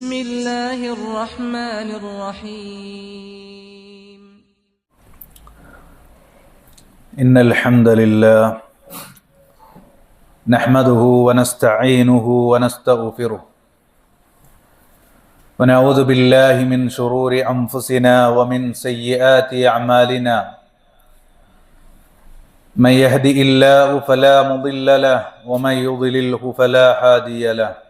بسم الله الرحمن الرحيم. إن الحمد لله نحمده ونستعينه ونستغفره ونعوذ بالله من شرور أنفسنا ومن سيئات أعمالنا. من يهدئ الله فلا مضل له ومن يضلله فلا هادي له.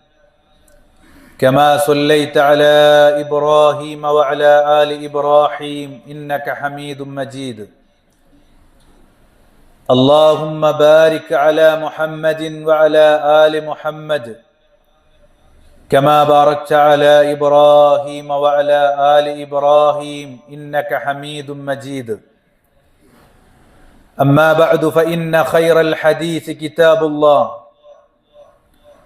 كما صليت على ابراهيم وعلى ال ابراهيم انك حميد مجيد اللهم بارك على محمد وعلى ال محمد كما باركت على ابراهيم وعلى ال ابراهيم انك حميد مجيد اما بعد فان خير الحديث كتاب الله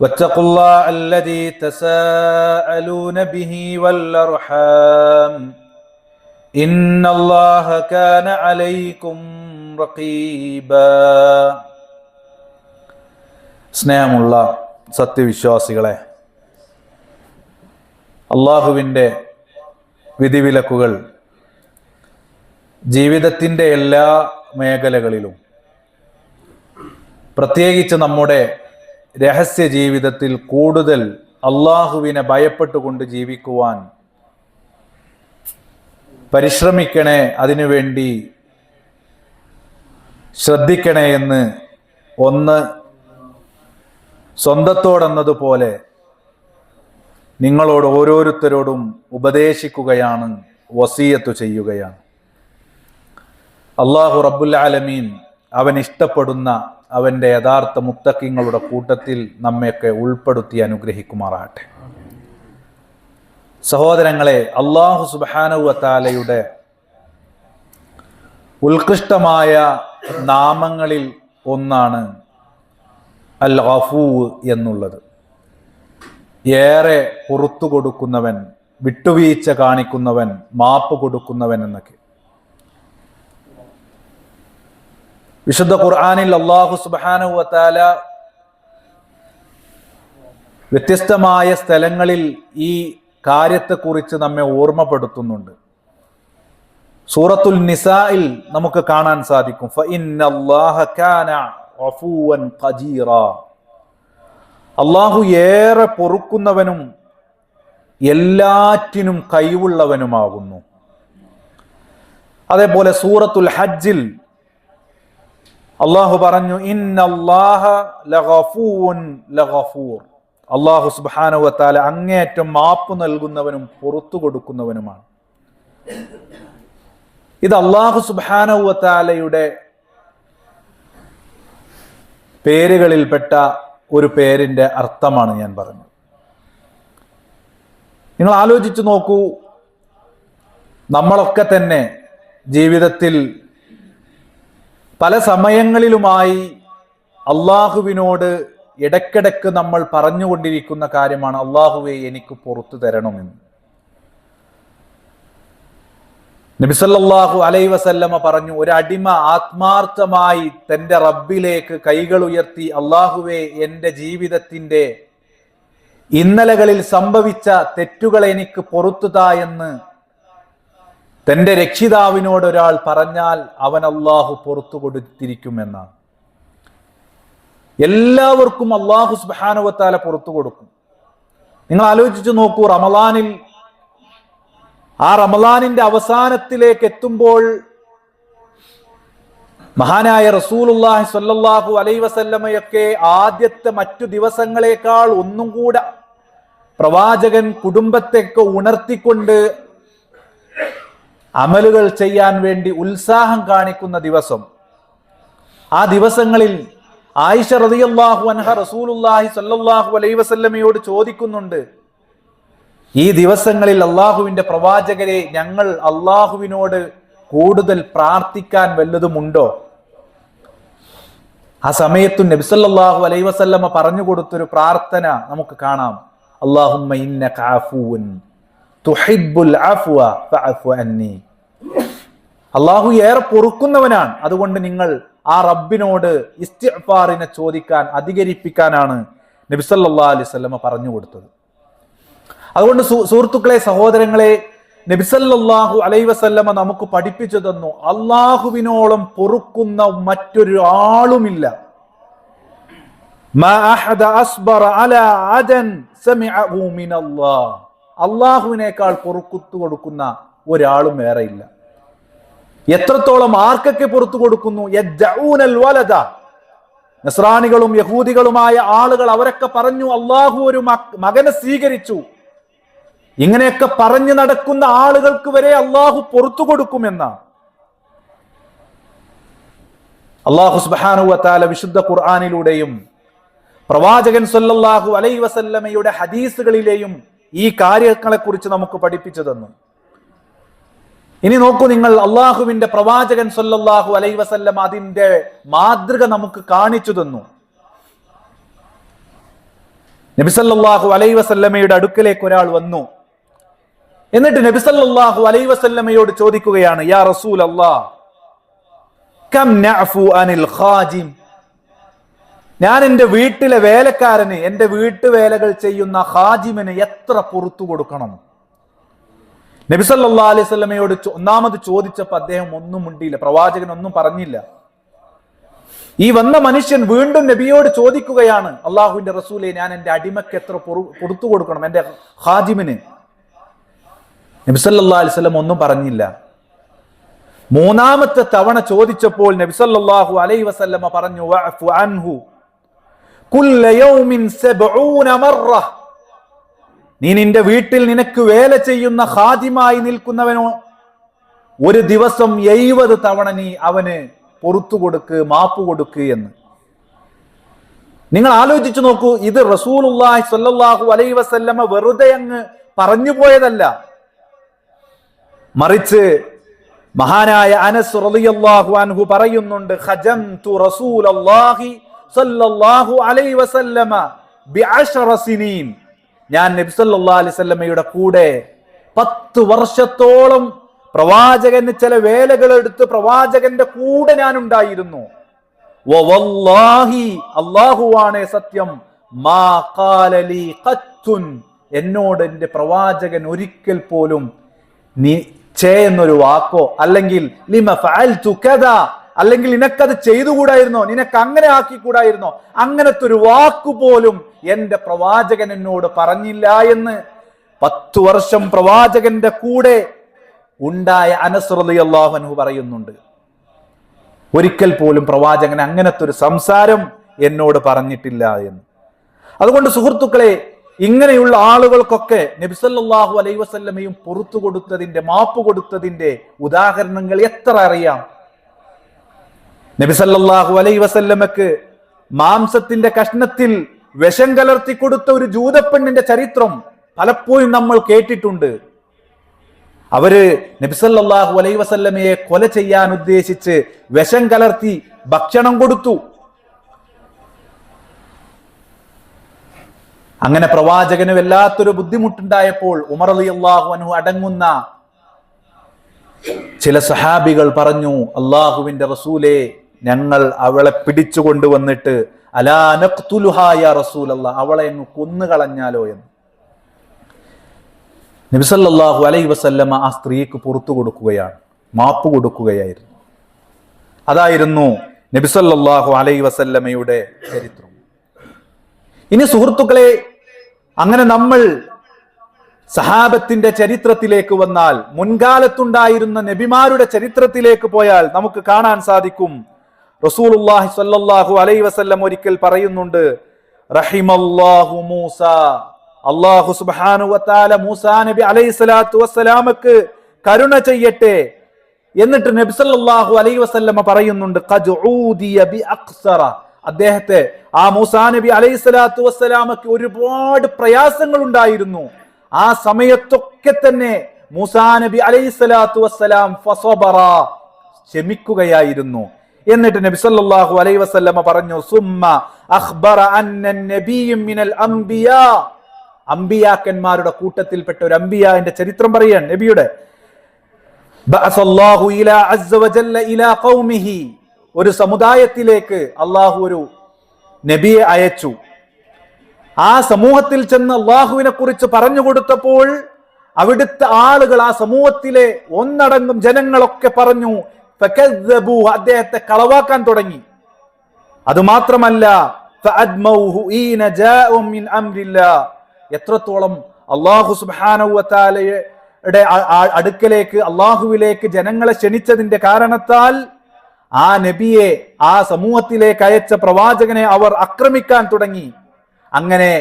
واتقوا الله الذي تساءلون به والارحام إن الله كان عليكم رقيبا സ്നേഹമുള്ള സത്യവിശ്വാസികളെ അള്ളാഹുവിൻ്റെ വിധിവിലക്കുകൾ ജീവിതത്തിൻ്റെ എല്ലാ മേഖലകളിലും പ്രത്യേകിച്ച് നമ്മുടെ രഹസ്യ ജീവിതത്തിൽ കൂടുതൽ അള്ളാഹുവിനെ ഭയപ്പെട്ടുകൊണ്ട് ജീവിക്കുവാൻ പരിശ്രമിക്കണേ അതിനുവേണ്ടി ശ്രദ്ധിക്കണേ എന്ന് ഒന്ന് സ്വന്തത്തോടെന്നതുപോലെ നിങ്ങളോട് ഓരോരുത്തരോടും ഉപദേശിക്കുകയാണ് വസീയത്തു ചെയ്യുകയാണ്. അള്ളാഹു റബ്ബുൽ ആലമീൻ അവൻ ഇഷ്ടപ്പെടുന്ന അവന്റെ യഥാർത്ഥ മുത്തക്കിങ്ങളുടെ കൂട്ടത്തിൽ നമ്മയൊക്കെ ഉൾപ്പെടുത്തി അനുഗ്രഹിക്കുമാറാകട്ടെ. സഹോദരങ്ങളെ അള്ളാഹു സുബാനുവത്താലയുടെ ഉത്കൃഷ്ടമായ നാമങ്ങളിൽ ഒന്നാണ് അൽ ഗഫൂ എന്നുള്ളത്. ഏറെ പുറത്തു കൊടുക്കുന്നവൻ വിട്ടുവീഴ്ച കാണിക്കുന്നവൻ മാപ്പ് കൊടുക്കുന്നവൻ എന്നൊക്കെ. വിശുദ്ധ ഖുർആാനിൽ അള്ളാഹു സുബാനുവത്താല വ്യത്യസ്തമായ സ്ഥലങ്ങളിൽ ഈ കാര്യത്തെക്കുറിച്ച് നമ്മെ ഓർമ്മപ്പെടുത്തുന്നുണ്ട്. സൂറത്തുൽ നിസായിൽ നമുക്ക് കാണാൻ സാധിക്കും. അള്ളാഹു ഏറെ പൊറുക്കുന്നവനും എല്ലാറ്റിനും കഴിവുള്ളവനുമാകുന്നു. അതേപോലെ സൂറത്തുൽ ഹജ്ജിൽ അള്ളാഹു പറഞ്ഞു അള്ളാഹു സുബാനുവത്താല അങ്ങേയറ്റം മാപ്പ് നൽകുന്നവനും പുറത്തു കൊടുക്കുന്നവനുമാണ്. ഇത് അള്ളാഹു സുബാനുവത്താലയുടെ പേരുകളിൽപ്പെട്ട ഒരു പേരിന്റെ അർത്ഥമാണ് ഞാൻ പറഞ്ഞത്. നിങ്ങൾ ആലോചിച്ചു നോക്കൂ നമ്മളൊക്കെ തന്നെ ജീവിതത്തിൽ പല സമയങ്ങളിലുമായി അള്ളാഹുവിനോട് ഇടയ്ക്കിടയ്ക്ക് നമ്മൾ പറഞ്ഞുകൊണ്ടിരിക്കുന്ന കാര്യമാണ് അള്ളാഹുവെ എനിക്ക് പുറത്തു തരണമെന്ന്. നബിസല്ലാഹു അലൈ വസല്ലമ പറഞ്ഞു ഒരു അടിമ ആത്മാർത്ഥമായി തന്റെ റബ്ബിലേക്ക് കൈകൾ ഉയർത്തി അള്ളാഹുവെ എന്റെ ജീവിതത്തിന്റെ ഇന്നലകളിൽ സംഭവിച്ച തെറ്റുകൾ എനിക്ക് പുറത്തുതാ എന്ന് തന്റെ രക്ഷിതാവിനോട് ഒരാൾ പറഞ്ഞാൽ അവൻ അള്ളാഹു പുറത്തു കൊടുത്തിരിക്കുമെന്നാണ്. എല്ലാവർക്കും അള്ളാഹു സുബാനുവത്താല പുറത്തു കൊടുക്കും. നിങ്ങൾ ആലോചിച്ചു നോക്കൂ റമലാനിൽ ആ റമലാനിന്റെ അവസാനത്തിലേക്ക് എത്തുമ്പോൾ മഹാനായ റസൂലുല്ലാഹി സ്വല്ലല്ലാഹു അലൈ വസല്ലമയൊക്കെ ആദ്യത്തെ മറ്റു ദിവസങ്ങളെക്കാൾ ഒന്നും കൂടെ പ്രവാചകൻ കുടുംബത്തെയൊക്കെ ഉണർത്തിക്കൊണ്ട് അമലുകൾ ചെയ്യാൻ വേണ്ടി ഉത്സാഹം കാണിക്കുന്ന ദിവസം. ആ ദിവസങ്ങളിൽ ആയിഷ റളിയല്ലാഹു അൻഹ റസൂലുല്ലാഹി സ്വല്ലല്ലാഹു അലൈഹി വസല്ലമയോട് ചോദിക്കുന്നുണ്ട് ഈ ദിവസങ്ങളിൽ അള്ളാഹുവിന്റെ പ്രവാചകരെ ഞങ്ങൾ അള്ളാഹുവിനോട് കൂടുതൽ പ്രാർത്ഥിക്കാൻ വല്ലതുമുണ്ടോ? ആ സമയത്തു നബിസല്ലാഹു അലൈ വസല്ലമ്മ പറഞ്ഞു കൊടുത്തൊരു പ്രാർത്ഥന നമുക്ക് കാണാം. അഫൂൻ. തുഹിബ്ബുൽ അഫ്വ അന്നി. അള്ളാഹു ഏറെ പൊറുക്കുന്നവനാണ്. അതുകൊണ്ട് നിങ്ങൾ ആ റബ്ബിനോട് ഇസ്തിഫാറിനെ ചോദിക്കാൻ അധികരിപ്പിക്കാനാണ് നബിസല്ലാ അലൈഹി സ്വല്ലമ പറഞ്ഞു കൊടുത്തത്. അതുകൊണ്ട് സുഹൃത്തുക്കളെ സഹോദരങ്ങളെ നബിസല്ലാഹു അലൈ വസല്ലമ നമുക്ക് പഠിപ്പിച്ചു തന്നു. അള്ളാഹുവിനോളം പൊറുക്കുന്ന മറ്റൊരു ആളുമില്ല അസ്ബറ അലാ അദൻ സമിഅഹു മിനല്ലാഹ്. അള്ളാഹുവിനേക്കാൾ പൊറുക്കുത്തു കൊടുക്കുന്ന ഒരാളും വേറെ ഇല്ല എത്രത്തോളം ആർക്കൊക്കെ പുറത്തു കൊടുക്കുന്നു? നസ്രാനികളും യഹൂദികളുമായ ആളുകൾ അവരൊക്കെ പറഞ്ഞു അള്ളാഹു ഒരു മകനെ സ്വീകരിച്ചു. ഇങ്ങനെയൊക്കെ പറഞ്ഞു നടക്കുന്ന ആളുകൾക്ക് വരെ അള്ളാഹു പുറത്തു കൊടുക്കുമെന്നാണ് അള്ളാഹു സുബാനുവത്താല വിശുദ്ധ ഖുർആാനിലൂടെയും പ്രവാചകൻ സല്ലല്ലാഹു അലൈ വസല്ലമയുടെ ഹദീസുകളിലെയും ഈ കാര്യങ്ങളെ കുറിച്ച് നമുക്ക് പഠിപ്പിച്ചു തന്നു ഇനി നോക്കൂ നിങ്ങൾ അള്ളാഹുവിന്റെ പ്രവാചകൻ സല്ലല്ലാഹു അലൈ വസല്ലം അതിന്റെ മാതൃക നമുക്ക് കാണിച്ചു തന്നു നബിസല്ലാഹു അലൈ വസല്ലമയുടെ അടുക്കലേക്ക് ഒരാൾ വന്നു. എന്നിട്ട് നബിസല്ലാഹു അലൈ വസല്ലമയോട് ചോദിക്കുകയാണ് യാ റസൂൽ ഖാജിം? ഞാൻ എന്റെ വീട്ടിലെ വേലക്കാരന് എന്റെ വീട്ടുവേലകൾ ചെയ്യുന്ന ഹാജിമിന് എത്ര പുറത്തു കൊടുക്കണം? നബിസല്ലാ അലൈഹി സ്വലമയോട് ഒന്നാമത് ചോദിച്ചപ്പോൾ അദ്ദേഹം ഒന്നും മുണ്ടിയില്ല പ്രവാചകൻ ഒന്നും പറഞ്ഞില്ല. ഈ വന്ന മനുഷ്യൻ വീണ്ടും നബിയോട് ചോദിക്കുകയാണ് അള്ളാഹുവിന്റെ റസൂലെ ഞാൻ എന്റെ അടിമയ്ക്ക് എത്ര പൊറു- പുറത്തു കൊടുക്കണം എന്റെ ഹാജിമിന്? നബിസല്ലാ അലൈഹി സ്വലം ഒന്നും പറഞ്ഞില്ല. മൂന്നാമത്തെ തവണ ചോദിച്ചപ്പോൾ നബിസല്ലാഹു അലൈഹി വസല്ലമ പറഞ്ഞു "വഅഫു അൻഹു നീ നിന്റെ വീട്ടിൽ നിനക്ക് വേല ചെയ്യുന്ന ഹാദിമായി നിൽക്കുന്നവനോ? ഒരു ദിവസം എഴുപത് തവണ നീ അവന് പൊറത്തു കൊടുക്ക് മാപ്പ് കൊടുക്ക് എന്ന്. നിങ്ങൾ ആലോചിച്ചു നോക്കൂ ഇത് റസൂലുള്ളാഹി സ്വല്ലല്ലാഹു അലൈ വസല്ലമ വെറുതെ അങ്ങ് പറഞ്ഞു പോയതല്ല. മറിച്ച് മഹാനായ അനസ് റളിയല്ലാഹു അൻഹു പറയുന്നുണ്ട് ഖജംതു റസൂലല്ലാഹി സ്വല്ലല്ലാഹു അലൈഹി വസല്ലമ സിനീൻ. ഞാൻ നബി സല്ലല്ലാഹു അലൈഹി വസല്ലമയുടെ കൂടെ പത്ത് വർഷത്തോളം പ്രവാചകന് ചില വേലകൾ എടുത്ത് പ്രവാചകന്റെ കൂടെ ഞാൻ ഉണ്ടായിരുന്നു അള്ളാഹുവാണ് സത്യം. മാ ഖാല ലീ ഖത്തുൻ. എന്നോട് എന്റെ പ്രവാചകൻ ഒരിക്കൽ പോലും നീ ചേ എന്നൊരു വാക്കോ അല്ലെങ്കിൽ ലിമ ഫഅൽതു കദ അല്ലെങ്കിൽ നിനക്കത് ചെയ്തുകൂടായിരുന്നോ? നിനക്ക് അങ്ങനെ ആക്കിക്കൂടായിരുന്നോ? അങ്ങനത്തെ ഒരു വാക്കുപോലും എന്റെ പ്രവാചകൻ എന്നോട് പറഞ്ഞില്ല എന്ന് പത്തു വർഷം പ്രവാചകന്റെ കൂടെ ഉണ്ടായ അനസ്രലി അള്ളാഹുനഹു പറയുന്നുണ്ട്. ഒരിക്കൽ പോലും പ്രവാചകൻ അങ്ങനത്തെ ഒരു സംസാരം എന്നോട് പറഞ്ഞിട്ടില്ല എന്ന്. അതുകൊണ്ട് സുഹൃത്തുക്കളെ ഇങ്ങനെയുള്ള ആളുകൾക്കൊക്കെ നബിസല്ലാഹു അലൈവസല്ലമയും പുറത്തു കൊടുത്തതിന്റെ മാപ്പ് കൊടുത്തതിന്റെ ഉദാഹരണങ്ങൾ എത്ര അറിയാം? നബിസല്ലാഹു അലൈ വസല്ലമക്ക് മാംസത്തിന്റെ കഷ്ണത്തിൽ വിഷം കലർത്തി കൊടുത്ത ഒരു ജൂതപ്പെണ്ണിന്റെ ചരിത്രം പലപ്പോഴും നമ്മൾ കേട്ടിട്ടുണ്ട്. അവർ നബിസല്ലാഹു അലൈ വസല്ലമയെ കൊല ചെയ്യാൻ ഉദ്ദേശിച്ച് വിഷം കലർത്തി ഭക്ഷണം കൊടുത്തു. അങ്ങനെ പ്രവാചകന് വല്ലാത്തൊരു ബുദ്ധിമുട്ടുണ്ടായപ്പോൾ ഉമർ അലി അള്ളാഹു അനു അടങ്ങുന്ന ചില സഹാബികൾ പറഞ്ഞു അള്ളാഹുവിന്റെ റസൂലെ ഞങ്ങൾ അവളെ പിടിച്ചു കൊണ്ടുവന്നിട്ട് അലാ റസൂലല്ല യാ റസൂലല്ലാ അവളെ അങ്ങ് കൊന്നുകളഞ്ഞാലോ എന്ന്. നബിസല്ലാഹു അലൈ വസല്ലമ ആ സ്ത്രീക്ക് പുറത്തു കൊടുക്കുകയാണ് മാപ്പ് കൊടുക്കുകയായിരുന്നു. അതായിരുന്നു നബിസല്ലാഹു അലൈ വസല്ലമയുടെ ചരിത്രം. ഇനി സുഹൃത്തുക്കളെ അങ്ങനെ നമ്മൾ സഹാബത്തിന്റെ ചരിത്രത്തിലേക്ക് വന്നാൽ മുൻകാലത്തുണ്ടായിരുന്ന നബിമാരുടെ ചരിത്രത്തിലേക്ക് പോയാൽ നമുക്ക് കാണാൻ സാധിക്കും റസൂലുള്ളാഹി സ്വല്ലല്ലാഹു അലൈഹി വസല്ലം ഒരിക്കൽ പറയുന്നുണ്ട് റഹിമല്ലാഹു മൂസ. അള്ളാഹു സുബ്ഹാനഹു വതആല മൂസാ നബി അലൈഹി സ്വലാത്തു വസ്സലാമക്ക് കരുണ ചെയ്യട്ടെ എന്നിട്ട് നബി സല്ലല്ലാഹു അലൈഹി വസല്ലമ പറയുന്നുണ്ട് ഖദ് ഊദിയ ബി അക്സറ അദ്ദേഹത്തെ ആ മൂസാ നബി അലൈഹി സ്വലാത്തു വസ്സലാമക്ക് ഒരുപാട് പ്രയാസങ്ങൾ ഉണ്ടായിരുന്നു. ആ സമയത്തൊക്കെ തന്നെ മൂസാ നബി അലൈഹി സ്വലാത്തു വസ്സലാം ഫസബറ ക്ഷമിക്കുകയായിരുന്നു. എന്നിട്ട് നബി സല്ലല്ലാഹു അലൈഹി വസല്ലമ പറഞ്ഞു സുമ്മ അഖ്ബറ അന്ന നബിയ്യു മിനൽ അംബിയാ. അംബിയാക്കന്മാരുടെ കൂട്ടത്തിൽപ്പെട്ട ഒരു അംബിയാന്റെ ചരിത്രം പറയാൻ നബിയുടെ. ഒരു സമുദായത്തിലേക്ക് അള്ളാഹു ഒരു നബിയെ അയച്ചു. ആ സമൂഹത്തിൽ ചെന്ന് അള്ളാഹുവിനെ കുറിച്ച് പറഞ്ഞു കൊടുത്തപ്പോൾ അവിടുത്തെ ആളുകൾ ആ സമൂഹത്തിലെ ഒന്നടങ്കം ജനങ്ങളൊക്കെ പറഞ്ഞു അദ്ദേഹത്തെ കളവാക്കാൻ തുടങ്ങി. അത് മാത്രമല്ല ഫഅദ്മൗഹു ഈന ജാഉ മിൻ അംരില്ലാ. എത്രത്തോളം അള്ളാഹു സുബാനയുടെ അടുക്കലേക്ക് അള്ളാഹുവിലേക്ക് ജനങ്ങളെ ക്ഷണിച്ചതിന്റെ കാരണത്താൽ ആ നബിയെ ആ സമൂഹത്തിലേക്ക് അയച്ച പ്രവാചകനെ അവർ ആക്രമിക്കാൻ തുടങ്ങി. അങ്ങനെ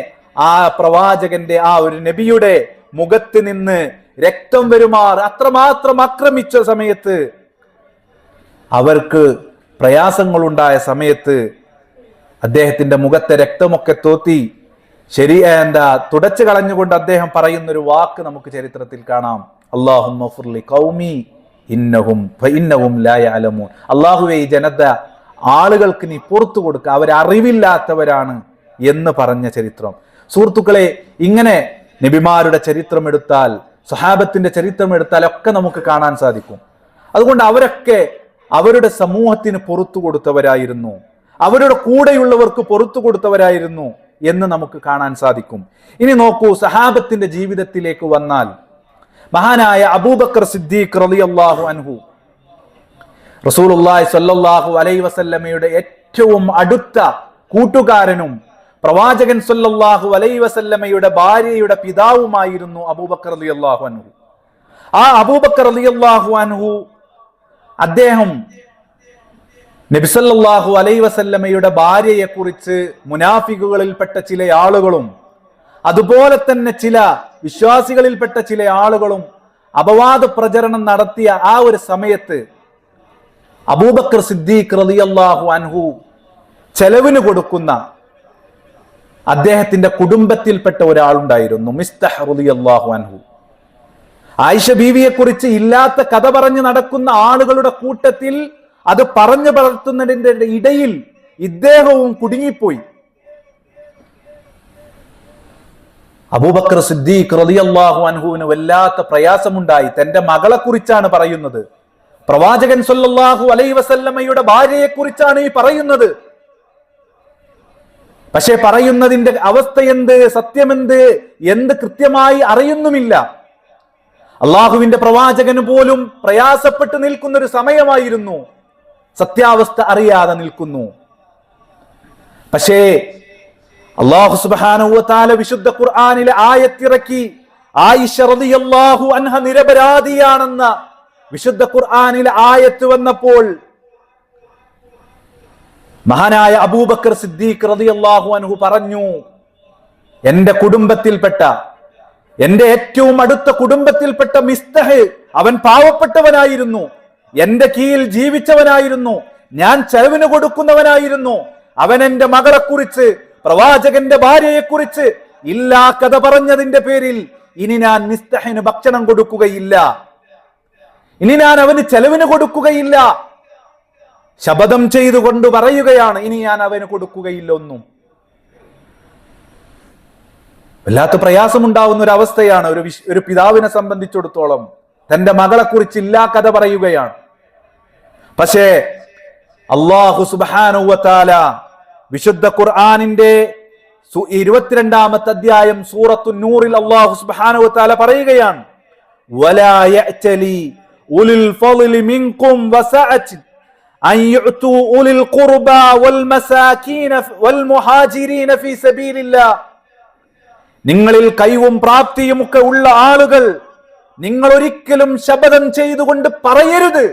ആ പ്രവാചകന്റെ ആ ഒരു നബിയുടെ മുഖത്ത് നിന്ന് രക്തം വരുമാർ അത്രമാത്രം ആക്രമിച്ച സമയത്ത് അവർക്ക് പ്രയാസങ്ങളുണ്ടായ സമയത്ത് അദ്ദേഹത്തിന്റെ മുഖത്തെ രക്തമൊക്കെ തോത്തി ശരി എന്താ തുടച്ചു കളഞ്ഞുകൊണ്ട് അദ്ദേഹം പറയുന്നൊരു വാക്ക് നമുക്ക് ചരിത്രത്തിൽ കാണാം. അള്ളാഹും കൗമി ഇന്നഹും ഇന്നവും ലായ അലമൂൻ അള്ളാഹുവെ ഈ ജനത ആളുകൾക്ക് നീ പുറത്തു കൊടുക്കുക അവരറിവില്ലാത്തവരാണ് എന്ന് പറഞ്ഞ ചരിത്രം. സുഹൃത്തുക്കളെ ഇങ്ങനെ നബിമാരുടെ ചരിത്രം എടുത്താൽ സഹാബത്തിന്റെ ചരിത്രം എടുത്താൽ ഒക്കെ നമുക്ക് കാണാൻ സാധിക്കും. അതുകൊണ്ട് അവരൊക്കെ അവരുടെ സമൂഹത്തിന് പുറത്തു കൊടുത്തവരായിരുന്നു. അവരുടെ കൂടെയുള്ളവർക്ക് പുറത്തു കൊടുത്തവരായിരുന്നു എന്ന് നമുക്ക് കാണാൻ സാധിക്കും. ഇനി നോക്കൂ സഹാബത്തിന്റെ ജീവിതത്തിലേക്ക് വന്നാൽ മഹാനായ അബൂബക്കർ സിദ്ദീഖ് റലി അള്ളാഹു അൻഹു റസൂലുള്ളാഹി സല്ലാഹു അലൈ വസല്ലമയുടെ ഏറ്റവും അടുത്ത കൂട്ടുകാരനും പ്രവാചകൻ സല്ലാഹു അലൈ വസല്ലമയുടെ ഭാര്യയുടെ പിതാവുമായിരുന്നു അബൂബക്കർ അള്ളാഹു അൻഹു. ആ അബൂബക്കർ അള്ളാഹു അൻഹു അദ്ദേഹം നബിസല്ലാഹു അലൈ വസല്ലമയുടെ ഭാര്യയെ കുറിച്ച് മുനാഫിക്കുകളിൽപ്പെട്ട ചില ആളുകളും അതുപോലെ തന്നെ ചില വിശ്വാസികളിൽപ്പെട്ട ചില ആളുകളും അപവാദ പ്രചരണം നടത്തിയ ആ ഒരു സമയത്ത് അബൂബക്കർ സിദ്ദീഖ് റളിയല്ലാഹു അൻഹു ചെലവിന് കൊടുക്കുന്ന അദ്ദേഹത്തിന്റെ കുടുംബത്തിൽപ്പെട്ട ഒരാളുണ്ടായിരുന്നു മിസ്തഹ് റളിയല്ലാഹു അൻഹു. ആയിഷ ബീവിയെ കുറിച്ച് ഇല്ലാത്ത കഥ പറഞ്ഞു നടക്കുന്ന ആളുകളുടെ കൂട്ടത്തിൽ അത് പറഞ്ഞു പറത്തുന്നതിന്റെ ഇടയിൽ ഇദ്ദേഹവും കുടുങ്ങിപ്പോയി. അബൂബക്കർ സിദ്ദീഖ് റളിയല്ലാഹു അൻഹുവിന് വല്ലാത്ത പ്രയാസമുണ്ടായി. തന്റെ മകളെ കുറിച്ചാണ് പറയുന്നത്. പ്രവാചകൻ സല്ലല്ലാഹു അലൈ വസല്ലമ്മയുടെ ഭാര്യയെ കുറിച്ചാണ് ഈ പറയുന്നത്. പക്ഷെ പറയുന്നതിന്റെ അവസ്ഥ എന്ത് സത്യമെന്ത് എന്ത് കൃത്യമായി അറിയുന്നുമില്ല. അള്ളാഹുവിന്റെ പ്രവാചകന് പോലും പ്രയാസപ്പെട്ട് നിൽക്കുന്ന ഒരു സമയമായിരുന്നു. സത്യാവസ്ഥ അറിയാതെ നിൽക്കുന്നു. പക്ഷേ അള്ളാഹു സുബാനുവത്താല വിശുദ്ധ ഖുർആാനിലെ ആയത്തിറക്കി ആയിഷറിയാഹു അൻഹ നിരപരാധിയാണെന്ന വിശുദ്ധ ഖുർആാനിലെ ആയത്ത് വന്നപ്പോൾ മഹാനായ അബൂബക്കർ സിദ്ദീഖ് റളിയല്ലാഹു അൻഹു പറഞ്ഞു എന്റെ കുടുംബത്തിൽപ്പെട്ട എന്റെ ഏറ്റവും അടുത്ത കുടുംബത്തിൽപ്പെട്ട മിസ്തഹ് അവൻ പാവപ്പെട്ടവനായിരുന്നു. എന്റെ കീഴിൽ ജീവിച്ചവനായിരുന്നു. ഞാൻ ചെലവിന് കൊടുക്കുന്നവനായിരുന്നു. അവൻ എന്റെ മകളെ കുറിച്ച് പ്രവാചകന്റെ ഭാര്യയെ കുറിച്ച് ഇല്ലാ കഥ പറഞ്ഞതിന്റെ പേരിൽ ഇനി ഞാൻ മിസ്തഹിന് ഭക്ഷണം കൊടുക്കുകയില്ല. ഇനി ഞാൻ അവന് ചെലവിന് കൊടുക്കുകയില്ല. ശപഥം ചെയ്തുകൊണ്ട് പറയുകയാണ് ഇനി ഞാൻ അവന് കൊടുക്കുകയില്ല ഒന്നും. വല്ലാത്ത പ്രയാസമുണ്ടാവുന്ന ഒരു അവസ്ഥയാണ് ഒരു വിശ്- ഒരു പിതാവിനെ സംബന്ധിച്ചിടത്തോളം തന്റെ മകളെ കുറിച്ച് ഇല്ലാ കഥ പറയുകയാണ് പക്ഷേ അള്ളാഹു സുബാനുവത്താല വിശുദ്ധ ഖുർആാനിന്റെ സു- ഇരുപത്തിരണ്ടാമത്തെ അധ്യായം സൂറത്തു നൂറിൽ അള്ളാഹു സുബാനുവത്താല പറയുകയാണ് ولا يأتلي أولي الفضل منكم وسعة أن يؤتوا أولي القربى والمساكين والمهاجرين في سبيل الله നിങ്ങളിൽ കൈവും പ്രാപ്തിയും ഒക്കെ ഉള്ള ആളുകൾ നിങ്ങൾ ഒരിക്കലും ശപഥം ചെയ്തുകൊണ്ട് പറയരുത്.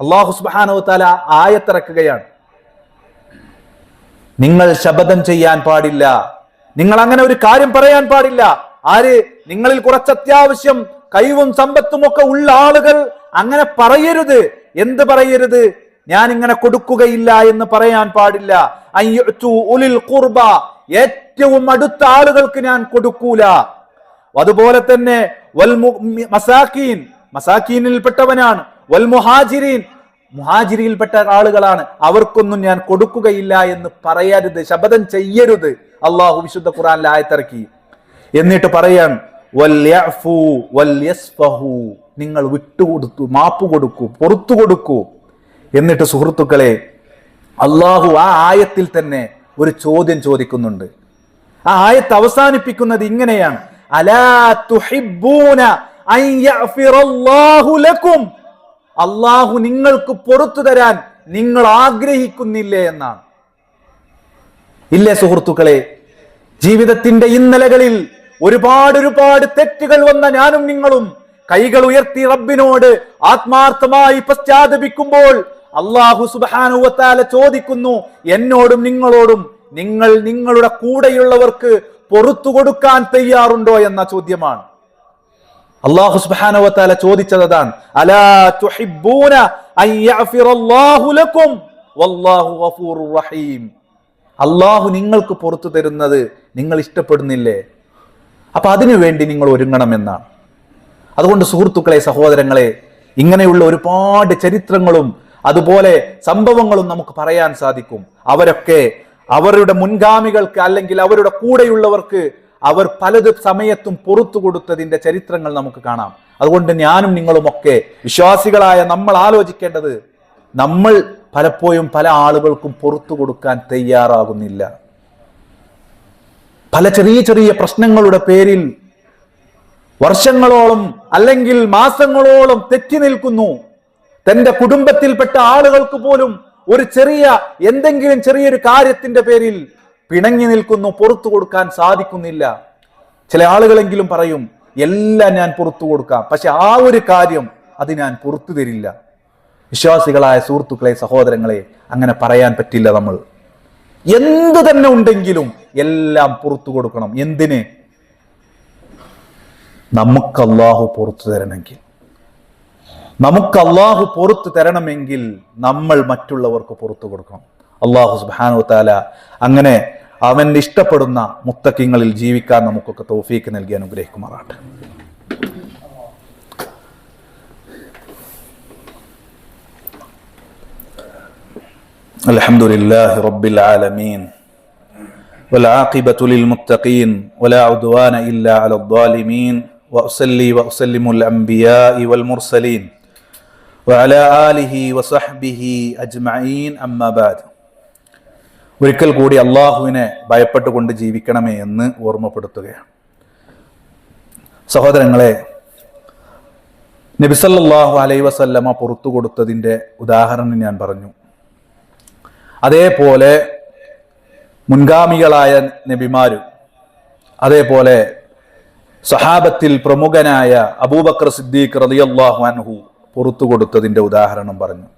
അള്ളാഹു സുബാനോ താല ആയത്തിറക്കുകയാണ്. നിങ്ങൾ ശപഥം ചെയ്യാൻ പാടില്ല. നിങ്ങൾ അങ്ങനെ ഒരു കാര്യം പറയാൻ പാടില്ല. ആര്? നിങ്ങളിൽ കുറച്ച് അത്യാവശ്യം കഴിവും സമ്പത്തും ഒക്കെ ഉള്ള ആളുകൾ അങ്ങനെ പറയരുത്. എന്ത് പറയരുത്? ഞാൻ ഇങ്ങനെ കൊടുക്കുകയില്ല എന്ന് പറയാൻ പാടില്ല. ഏറ്റവും അടുത്ത ആളുകൾക്ക് ഞാൻ കൊടുക്കൂല. അതുപോലെ തന്നെ വൽ മസാക്കീൻ മസാക്കീനിൽപ്പെട്ടവനാണ്. വൽ മുഹാജിരീൻ മുഹാജിരിയിൽപ്പെട്ട ആളുകളാണ്. അവർക്കൊന്നും ഞാൻ കൊടുക്കുകയില്ല എന്ന് പറയരുത് ശപഥം ചെയ്യരുത്. അള്ളാഹു വിശുദ്ധ ഖുറാനിൽ ആയത്തിറക്കി. എന്നിട്ട് വല്യസ്ഫഹു. നിങ്ങൾ വിട്ടുകൊടുത്തു മാപ്പ് കൊടുക്കൂ പുറത്തു കൊടുക്കൂ. എന്നിട്ട് സുഹൃത്തുക്കളെ അള്ളാഹു ആ ആയത്തിൽ തന്നെ ഒരു ചോദ്യം ചോദിക്കുന്നുണ്ട്. ആ ആയത്ത് അവസാനിപ്പിക്കുന്നത് ഇങ്ങനെയാണ്. അലാ അള്ളാഹു നിങ്ങൾക്ക് പുറത്തു തരാൻ നിങ്ങൾ ആഗ്രഹിക്കുന്നില്ലേ എന്നാണ്. ഇല്ലേ സുഹൃത്തുക്കളെ ജീവിതത്തിന്റെ ഇന്നലകളിൽ ഒരുപാട് ഒരുപാട് തെറ്റുകൾ വന്ന ഞാനും നിങ്ങളും കൈകൾ ഉയർത്തി റബ്ബിനോട് ആത്മാർത്ഥമായി പശ്ചാത്തപിക്കുമ്പോൾ അള്ളാഹു സുബാനുവത്താല ചോദിക്കുന്നു എന്നോടും നിങ്ങളോടും നിങ്ങൾ നിങ്ങളുടെ കൂടെയുള്ളവർക്ക് പൊറത്തു കൊടുക്കാൻ തയ്യാറുണ്ടോ എന്ന ചോദ്യമാണ്. അള്ളാഹു സുബാനുവത്താല ചോദിച്ചത് അതാണ്. അള്ളാഹു നിങ്ങൾക്ക് പുറത്തു തരുന്നത് നിങ്ങൾ ഇഷ്ടപ്പെടുന്നില്ലേ? അപ്പൊ അതിനു വേണ്ടി നിങ്ങൾ ഒരുങ്ങണം എന്നാണ്. അതുകൊണ്ട് സുഹൃത്തുക്കളെ സഹോദരങ്ങളെ ഇങ്ങനെയുള്ള ഒരുപാട് ചരിത്രങ്ങളും അതുപോലെ സംഭവങ്ങളും നമുക്ക് പറയാൻ സാധിക്കും. അവരൊക്കെ അവരുടെ മുൻഗാമികൾക്ക് അല്ലെങ്കിൽ അവരുടെ കൂടെയുള്ളവർക്ക് അവർ പലത് സമയത്തും പുറത്തു കൊടുത്തതിന്റെ ചരിത്രങ്ങൾ നമുക്ക് കാണാം. അതുകൊണ്ട് ഞാനും നിങ്ങളുമൊക്കെ വിശ്വാസികളായ നമ്മൾ ആലോചിക്കേണ്ടത് നമ്മൾ പലപ്പോഴും പല ആളുകൾക്കും പുറത്തു കൊടുക്കാൻ തയ്യാറാകുന്നില്ല. പല ചെറിയ ചെറിയ പ്രശ്നങ്ങളുടെ പേരിൽ വർഷങ്ങളോളം അല്ലെങ്കിൽ മാസങ്ങളോളം തെറ്റി നിൽക്കുന്നു. തന്റെ കുടുംബത്തിൽപ്പെട്ട ആളുകൾക്ക് പോലും ഒരു ചെറിയ എന്തെങ്കിലും ചെറിയൊരു കാര്യത്തിന്റെ പേരിൽ പിണങ്ങി നിൽക്കുന്നു പുറത്തു കൊടുക്കാൻ സാധിക്കുന്നില്ല. ചില ആളുകളെങ്കിലും പറയും എല്ലാം ഞാൻ പുറത്തു കൊടുക്കാം. പക്ഷെ ആ ഒരു കാര്യം അത് ഞാൻ പുറത്തു തരില്ല. വിശ്വാസികളായ സുഹൃത്തുക്കളെ സഹോദരങ്ങളെ അങ്ങനെ പറയാൻ പറ്റില്ല നമ്മൾ. എന്ത് തന്നെ ഉണ്ടെങ്കിലും എല്ലാം പുറത്തു കൊടുക്കണം. എന്തിന്? നമുക്ക് അള്ളാഹു പുറത്തു തരണമെങ്കിൽ. നമുക്ക് അള്ളാഹു പുറത്തു തരണമെങ്കിൽ നമ്മൾ മറ്റുള്ളവർക്ക് പുറത്തു കൊടുക്കണം അള്ളാഹു സുബാനു താല അങ്ങനെ അവൻ ഇഷ്ടപ്പെടുന്ന മുത്തക്കിങ്ങളിൽ ജീവിക്കാൻ നമുക്കൊക്കെ തൗഫീക്ക് നൽകി അനുഗ്രഹിക്കുമാറാട്ടെ الحمد لله رب العالمين والعاقبة للمتقين ولا عدوان إلا على الظالمين وأصلي وأسلم الأنبياء والمرسلين വഅല ആലിഹി വസഹ്ബിഹി അജ്മഈൻ അമ്മബാദ് ഒരിക്കൽ കൂടി അള്ളാഹുവിനെ ഭയപ്പെട്ടുകൊണ്ട് ജീവിക്കണമേ എന്ന് ഓർമ്മപ്പെടുത്തുകയാണ്. സഹോദരങ്ങളെ നബിസല്ലാഹു അലൈ വസല്ലമ പുറത്തു കൊടുത്തതിന്റെ ഉദാഹരണം ഞാൻ പറഞ്ഞു. അതേപോലെ മുൻഗാമികളായ നബിമാരും അതേപോലെ സഹാബത്തിൽ പ്രമുഖനായ അബൂബക്കർ സിദ്ദീഖ് റതിയല്ലാഹു അൻഹു പുറത്തു കൊടുത്തതിന്റെ ഉദാഹരണം പറഞ്ഞു.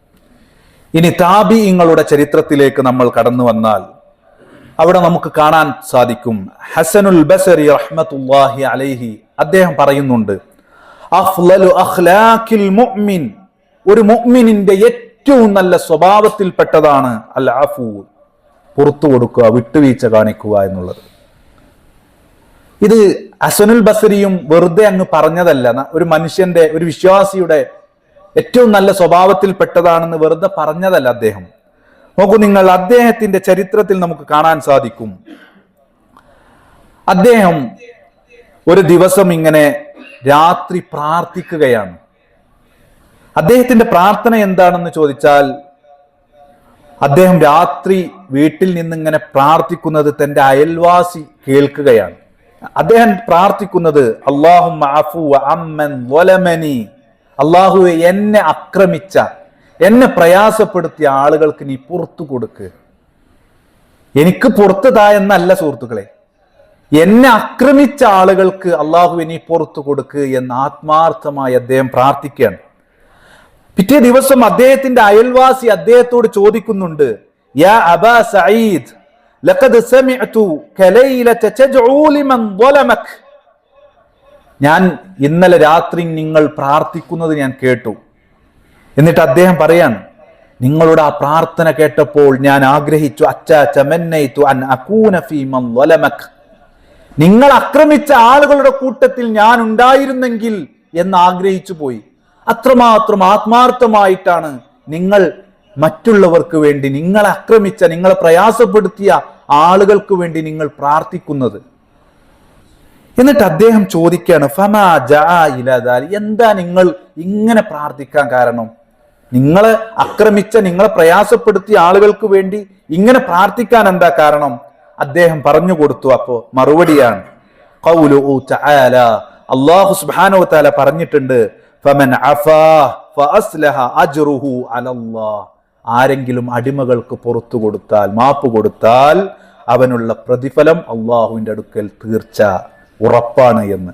ഇനി താബിഇങ്ങളുടെ ചരിത്രത്തിലേക്ക് നമ്മൾ കടന്നു വന്നാൽ അവിടെ നമുക്ക് കാണാൻ സാധിക്കും. ഹസനുൽ ബസറി റഹ്മത്തുല്ലാഹി അലൈഹി അദ്ദേഹം പറയുന്നുണ്ട് അഫ്ലലു മുഅ്മിൻ. ഒരു മുഅ്മിനിന്റെ ഏറ്റവും നല്ല സ്വഭാവത്തിൽപ്പെട്ടതാണ് അൽ അഫൂ പുറത്തു കൊടുക്കുക വിട്ടുവീഴ്ച കാണിക്കുക എന്നുള്ളത്. ഇത് അസനുൽ ബസരിയും വെറുതെ അങ്ങ് പറഞ്ഞതല്ല. ഒരു മനുഷ്യന്റെ ഒരു വിശ്വാസിയുടെ ഏറ്റവും നല്ല സ്വഭാവത്തിൽ പെട്ടതാണെന്ന് വെറുതെ പറഞ്ഞതല്ല അദ്ദേഹം. നോക്കൂ നിങ്ങൾ അദ്ദേഹത്തിന്റെ ചരിത്രത്തിൽ നമുക്ക് കാണാൻ സാധിക്കും. അദ്ദേഹം ഒരു ദിവസം ഇങ്ങനെ രാത്രി പ്രാർത്ഥിക്കുകയാണ്. അദ്ദേഹത്തിന്റെ പ്രാർത്ഥന എന്താണെന്ന് ചോദിച്ചാൽ അദ്ദേഹം രാത്രി വീട്ടിൽ നിന്നിങ്ങനെ പ്രാർത്ഥിക്കുന്നത് തന്റെ അയൽവാസി കേൾക്കുകയാണ്. അദ്ദേഹം പ്രാർത്ഥിക്കുന്നത് അള്ളാഹു അള്ളാഹുവെ എന്നെ ആക്രമിച്ച എന്നെ പ്രയാസപ്പെടുത്തിയ ആളുകൾക്ക് നീ പുറത്തു കൊടുക്ക്. എനിക്ക് പുറത്ത് താ എന്നല്ല സുഹൃത്തുക്കളെ. എന്നെ ആക്രമിച്ച ആളുകൾക്ക് അള്ളാഹു ഇനി പുറത്തു കൊടുക്ക് എന്ന് ആത്മാർത്ഥമായി അദ്ദേഹം പ്രാർത്ഥിക്കുകയാണ്. പിറ്റേ ദിവസം അദ്ദേഹത്തിന്റെ അയൽവാസി അദ്ദേഹത്തോട് ചോദിക്കുന്നുണ്ട് യാ സമിഅതു ഞാൻ ഇന്നലെ രാത്രി നിങ്ങൾ പ്രാർത്ഥിക്കുന്നത് ഞാൻ കേട്ടു. എന്നിട്ട് അദ്ദേഹം പറയാണ് നിങ്ങളുടെ ആ പ്രാർത്ഥന കേട്ടപ്പോൾ ഞാൻ ആഗ്രഹിച്ചു ചമന്നൈതു അൻ നിങ്ങൾ ആക്രമിച്ച ആളുകളുടെ കൂട്ടത്തിൽ ഞാൻ ഉണ്ടായിരുന്നെങ്കിൽ എന്ന് ആഗ്രഹിച്ചു പോയി. അത്രമാത്രം ആത്മാർത്ഥമായിട്ടാണ് നിങ്ങൾ മറ്റുള്ളവർക്ക് വേണ്ടി നിങ്ങളെ ആക്രമിച്ച നിങ്ങളെ പ്രയാസപ്പെടുത്തിയ ആളുകൾക്ക് വേണ്ടി നിങ്ങൾ പ്രാർത്ഥിക്കുന്നത്. എന്നിട്ട് അദ്ദേഹം ചോദിക്കുകയാണ് ഫമാ ജാ ഇലാ ദാലി. എന്താ നിങ്ങൾ ഇങ്ങനെ പ്രാർത്ഥിക്കാൻ കാരണം? നിങ്ങളെ ആക്രമിച്ച നിങ്ങളെ പ്രയാസപ്പെടുത്തിയ ആളുകൾക്ക് വേണ്ടി ഇങ്ങനെ പ്രാർത്ഥിക്കാൻ എന്താ കാരണം? അദ്ദേഹം പറഞ്ഞു കൊടുത്തു അപ്പോ മറുപടിയാണ്. അല്ലാഹു സുബ്ഹാനഹു വതആല പറഞ്ഞിട്ടുണ്ട് ഫമൻ അഫാ ഫഅസ്ലഹ അജ്റുഹു ആരെങ്കിലും അടിമകൾക്ക് പുറത്തു കൊടുത്താൽ മാപ്പ് കൊടുത്താൽ അവനുള്ള പ്രതിഫലം അള്ളാഹുവിന്റെ അടുക്കൽ തീർച്ച. ഉറപ്പാണ് എന്ന്.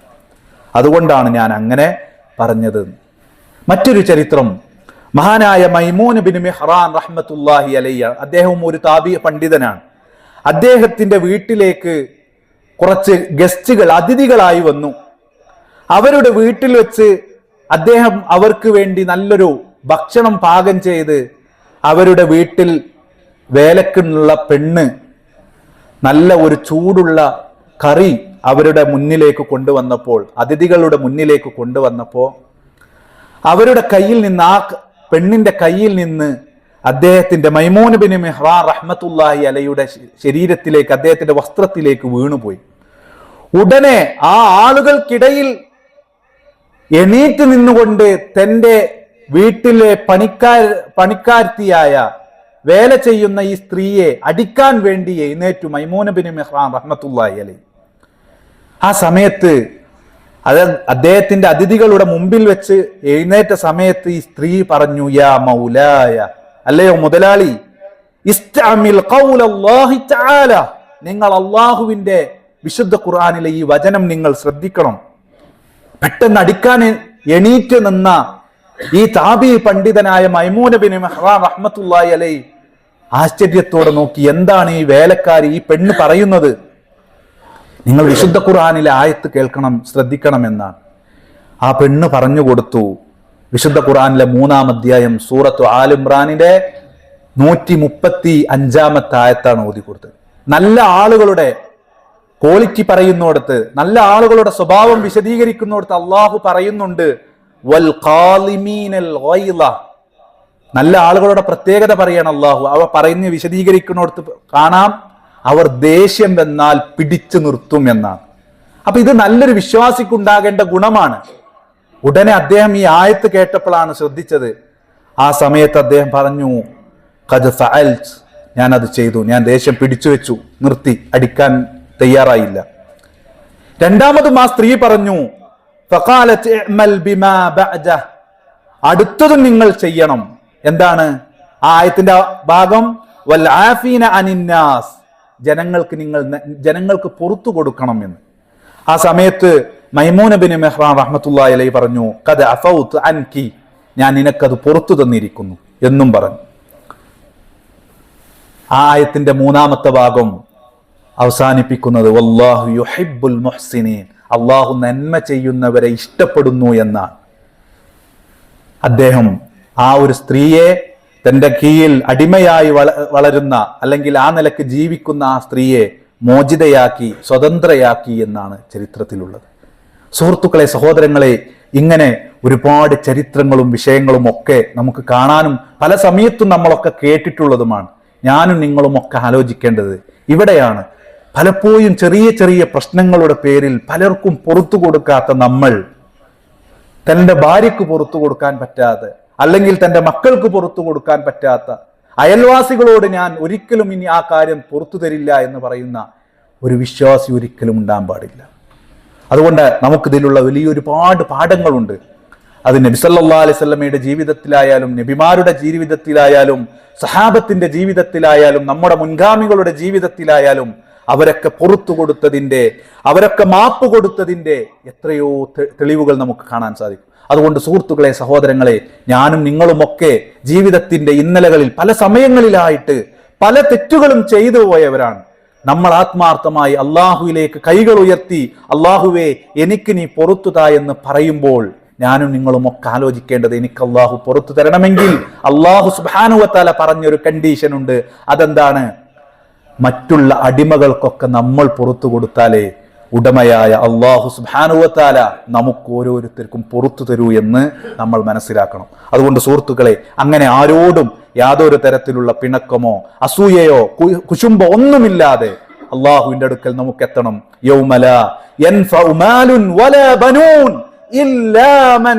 അതുകൊണ്ടാണ് ഞാൻ അങ്ങനെ പറഞ്ഞത്. മറ്റൊരു ചരിത്രം. മഹാനായ മൈമൂൻ ബിൻ മെഹ്റാൻ റഹ്മത്തുല്ലാഹി അലയ്യ അദ്ദേഹവും ഒരു താബി പണ്ഡിതനാണ്. അദ്ദേഹത്തിന്റെ വീട്ടിലേക്ക് കുറച്ച് ഗസ്റ്റുകൾ അതിഥികളായി വന്നു. അവരുടെ വീട്ടിൽ വെച്ച് അദ്ദേഹം അവർക്ക് വേണ്ടി നല്ലൊരു ഭക്ഷണം പാകം ചെയ്ത് അവരുടെ വീട്ടിൽ വേലക്കുള്ള പെണ്ണ് നല്ല ഒരു ചൂടുള്ള കറി അവരുടെ മുന്നിലേക്ക് കൊണ്ടുവന്നപ്പോൾ അതിഥികളുടെ മുന്നിലേക്ക് കൊണ്ടുവന്നപ്പോൾ അവരുടെ കയ്യിൽ നിന്ന് ആ പെണ്ണിന്റെ കയ്യിൽ നിന്ന് അദ്ദേഹത്തിന്റെ മൈമൂൻ ബിൻ മെഹ്റാ റഹ്മത്തുല്ലാഹി അലയുടെ ശരീരത്തിലേക്ക് അദ്ദേഹത്തിന്റെ വസ്ത്രത്തിലേക്ക് വീണുപോയി. ഉടനെ ആ ആളുകൾക്കിടയിൽ എണീറ്റ് നിന്നുകൊണ്ട് തന്റെ വീട്ടിലെ പണിക്കാർ പണിക്കാർത്തിയായ വേല ചെയ്യുന്ന ഈ സ്ത്രീയെ അടിക്കാൻ വേണ്ടി എഴുന്നേറ്റു മൈമൂന ബിൻ മെഹ്റാൻ റഹ്മത്തുല്ലാഹി അലൈ. ആ സമയത്ത് അത് അദ്ദേഹത്തിന്റെ അതിഥികളുടെ മുമ്പിൽ വെച്ച് എഴുന്നേറ്റ സമയത്ത് ഈ സ്ത്രീ പറഞ്ഞു യാ മൗലായ അല്ലയോ മുതലാളി നിങ്ങൾ അള്ളാഹുവിന്റെ വിശുദ്ധ ഖുർആനിലെ ഈ വചനം നിങ്ങൾ ശ്രദ്ധിക്കണം. പെട്ടെന്ന് അടിക്കാൻ എണീറ്റ് നിന്ന ഈ താബി പണ്ഡിതനായ മൈമൂന ബിൻ മെഹ്റാൻ റഹ്മത്തുള്ളാഹി അലൈ ആശ്ചര്യത്തോടെ നോക്കി എന്താണ് ഈ വേലക്കാരി ഈ പെണ്ണ് പറയുന്നത്? നിങ്ങൾ വിശുദ്ധ ഖുർആാനിലെ ആയത്ത് കേൾക്കണം ശ്രദ്ധിക്കണം എന്നാണ്. ആ പെണ്ണ് പറഞ്ഞു കൊടുത്തു വിശുദ്ധ ഖുർആാനിലെ മൂന്നാം അധ്യായം സൂറത്തു ആലിമ്രാനിന്റെ നൂറ്റി മുപ്പത്തി അഞ്ചാമത്തെ ആയത്താണ് ഓതി കൊടുത്തത്. നല്ല ആളുകളുടെ ക്വാളിറ്റി പറയുന്നിടത്ത് നല്ല ആളുകളുടെ സ്വഭാവം വിശദീകരിക്കുന്നിടത്ത് അള്ളാഹു പറയുന്നുണ്ട് വൽ. നല്ല ആളുകളുടെ പ്രത്യേകത പറയാണ് അള്ളാഹു. അവ പറയുന്ന വിശദീകരിക്കുന്നിടത്ത് കാണാം. അവർ ദേഷ്യം വന്നാൽ പിടിച്ചു നിർത്തും എന്നാണ്. അപ്പൊ ഇത് നല്ലൊരു വിശ്വാസിക്കുണ്ടാകേണ്ട ഗുണമാണ്. ഉടനെ അദ്ദേഹം ഈ ആയത്ത് കേട്ടപ്പോഴാണ് ശ്രദ്ധിച്ചത്. ആ സമയത്ത് അദ്ദേഹം പറഞ്ഞു. ഞാൻ അത് ചെയ്തു. ഞാൻ ദേഷ്യം പിടിച്ചു വെച്ചു. നിർത്തി. അടിക്കാൻ തയ്യാറായില്ല. രണ്ടാമതും ആ സ്ത്രീ പറഞ്ഞു. അടുത്തതും നിങ്ങൾ ചെയ്യണം. എന്താണ്? ആ ആയത്തിന്റെ ഭാഗം വൽ ആഫീന അനിന്നാസ്. ജനങ്ങൾക്ക് നിങ്ങൾ ജനങ്ങൾക്ക് പുറത്തു കൊടുക്കണം എന്ന്. ആ സമയത്ത് മൈമൂൻ ബിൻ മെഹ്റാൻ റഹ്മത്തുള്ളാഹി അലൈഹി പറഞ്ഞു കഥ അഫൗത്ത് അൻകി ഞാൻ നിനക്കത് പുറത്തു തന്നിരിക്കുന്നു എന്നും പറഞ്ഞു. ആ ആയത്തിന്റെ മൂന്നാമത്തെ ഭാഗം അവസാനിപ്പിക്കുന്നത് വല്ലാഹു യുഹിബ്ബുൽ മുഹ്സിനീൻ അള്ളാഹു നന്മ ചെയ്യുന്നവരെ ഇഷ്ടപ്പെടുന്നു എന്നാണ്. അദ്ദേഹം ആ ഒരു സ്ത്രീയെ തന്റെ കീഴിൽ അടിമയായി വള വളരുന്ന അല്ലെങ്കിൽ ആ നിലയ്ക്ക് ജീവിക്കുന്ന ആ സ്ത്രീയെ മോചിതയാക്കി സ്വതന്ത്രയാക്കി എന്നാണ് ചരിത്രത്തിലുള്ളത്. സുഹൃത്തുക്കളെ സഹോദരങ്ങളെ ഇങ്ങനെ ഒരുപാട് ചരിത്രങ്ങളും വിഷയങ്ങളും ഒക്കെ നമുക്ക് കാണാനും പല സമയത്തും നമ്മളൊക്കെ കേട്ടിട്ടുള്ളതുമാണ്. ഞാനും നിങ്ങളും ഒക്കെ ആലോചിക്കേണ്ടത് ഇവിടെയാണ്. പലപ്പോഴും ചെറിയ ചെറിയ പ്രശ്നങ്ങളുടെ പേരിൽ പലർക്കും പുറത്തു കൊടുക്കാത്ത നമ്മൾ തന്റെ ഭാര്യയ്ക്ക് പുറത്തു കൊടുക്കാൻ പറ്റാതെ അല്ലെങ്കിൽ തന്റെ മക്കൾക്ക് പുറത്തു കൊടുക്കാൻ പറ്റാത്ത അയൽവാസികളോട് ഞാൻ ഒരിക്കലും ഇനി ആ കാര്യം പുറത്തു തരില്ല എന്ന് പറയുന്ന ഒരു വിശ്വാസി ഒരിക്കലും ഉണ്ടാൻ പാടില്ല. അതുകൊണ്ട് നമുക്കിതിലുള്ള വലിയൊരുപാട് പാഠങ്ങളുണ്ട്. അത് നബി സല്ലാ അലൈഹി വസല്ലമയുടെ ജീവിതത്തിലായാലും നബിമാരുടെ ജീവിതത്തിലായാലും സഹാബത്തിന്റെ ജീവിതത്തിലായാലും നമ്മുടെ മുൻഗാമികളുടെ ജീവിതത്തിലായാലും അവരൊക്കെ പുറത്തു കൊടുത്തതിന്റെ അവരൊക്കെ മാപ്പ് കൊടുത്തതിന്റെ എത്രയോ തെളിവുകൾ നമുക്ക് കാണാൻ സാധിക്കും. അതുകൊണ്ട് സുഹൃത്തുക്കളെ സഹോദരങ്ങളെ ഞാനും നിങ്ങളുമൊക്കെ ജീവിതത്തിന്റെ ഇന്നലകളിൽ പല സമയങ്ങളിലായിട്ട് പല തെറ്റുകളും ചെയ്തു പോയവരാണ്. നമ്മൾ ആത്മാർത്ഥമായി അള്ളാഹുവിലേക്ക് കൈകൾ ഉയർത്തി അള്ളാഹുവെ എനിക്ക് നീ പുറത്തുതാ എന്ന് പറയുമ്പോൾ ഞാനും നിങ്ങളും ഒക്കെ ആലോചിക്കേണ്ടത് എനിക്ക് അള്ളാഹു പുറത്തു തരണമെങ്കിൽ അള്ളാഹു സുബാനുവത്താല പറഞ്ഞൊരു കണ്ടീഷൻ ഉണ്ട്. അതെന്താണ്? മറ്റുള്ള അടിമകൾക്കൊക്കെ നമ്മൾ പുറത്തു കൊടുത്താലേ ഉടമയായ അള്ളാഹു സുബാനുവത്താല നമുക്ക് ഓരോരുത്തർക്കും പുറത്തു തരൂ എന്ന് നമ്മൾ മനസ്സിലാക്കണം. അതുകൊണ്ട് സുഹൃത്തുക്കളെ അങ്ങനെ ആരോടും യാതൊരു തരത്തിലുള്ള പിണക്കമോ അസൂയയോ കുശുമ്പോ ഒന്നുമില്ലാതെ അള്ളാഹുവിന്റെ അടുക്കൽ നമുക്ക് എത്തണം ബനൂൻ ഇല്ലാ മൻ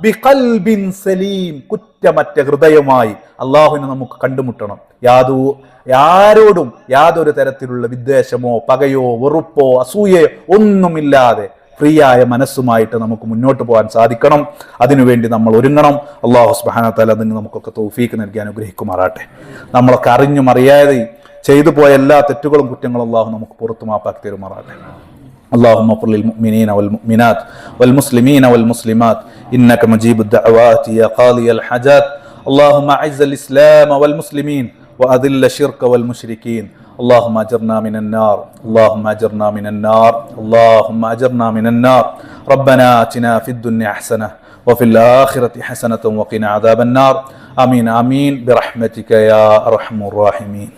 ബിഖൽബിൻ സലീം കുറ്റമറ്റ ഹൃദയമായി അള്ളാഹുവിനെ നമുക്ക് കണ്ടുമുട്ടണം. യാതോ ആരോടും യാതൊരു തരത്തിലുള്ള വിദ്വേഷമോ പകയോ വെറുപ്പോ അസൂയയോ ഒന്നുമില്ലാതെ ഫ്രീയായ മനസ്സുമായിട്ട് നമുക്ക് മുന്നോട്ട് പോകാൻ സാധിക്കണം. അതിനുവേണ്ടി നമ്മൾ ഒരുങ്ങണം. അള്ളാഹു സുബാന തല അതിന് നമുക്കൊക്കെ തോഫീക്ക് നൽകി അനുഗ്രഹിക്കുമാറാട്ടെ നമ്മളൊക്കെ അറിഞ്ഞും അറിയാതെ ചെയ്തു പോയ എല്ലാ തെറ്റുകളും കുറ്റങ്ങളും അള്ളാഹു നമുക്ക് പുറത്തു മാപ്പാക്കി തരുമാറാട്ടെ اللهم اغفر للمؤمنين والمؤمنات والمسلمين والمسلمات. إنك مجيب الدعوات يا قاضي الحاجات. اللهم أعز الإسلام والمسلمين وأذل الشرك والمشركين. اللهم أجرنا من النار. اللهم أجرنا من النار. اللهم أجرنا من النار. ربنا آتنا في الدنيا حسنة وفي الآخرة حسنة وقنا عذاب النار. آمين آمين. برحمتك يا أرحم الراحمين.